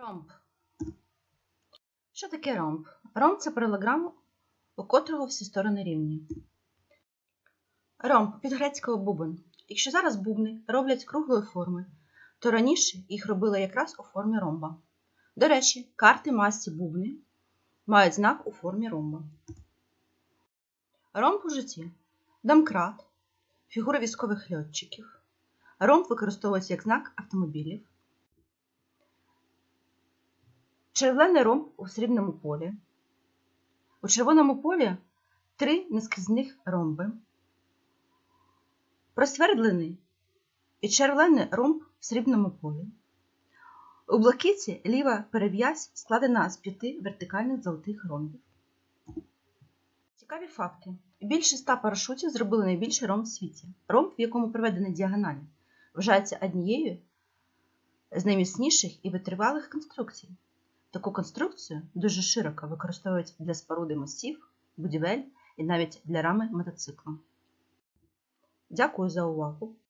Ромб. Що таке ромб? Ромб це паралограм, у котрого всі сторони рівні. Ромб від грецького бубен. Якщо зараз бубни роблять круглої форми, то раніше їх робили якраз у формі ромба. До речі, карти масті бубни мають знак у формі ромба. Ромб у житті домкрат, фігура військових льотчиків. Ромб використовується як знак автомобілів. Червоний ромб у срібному полі. У червоному полі три наскрізних ромби. Просвердлений і червоний ромб в срібному полі. У блакиті ліва перев'язь складена з п'яти вертикальних золотих ромбів. Цікаві факти. Більше ста парашутів зробили найбільший ромб в світі. Ромб, в якому проведені діагоналі, вважається однією з найміцніших і витривалих конструкцій. Таку конструкцію дуже широко використовують для споруди мостів, будівель і навіть для рами мотоцикла. Дякую за увагу!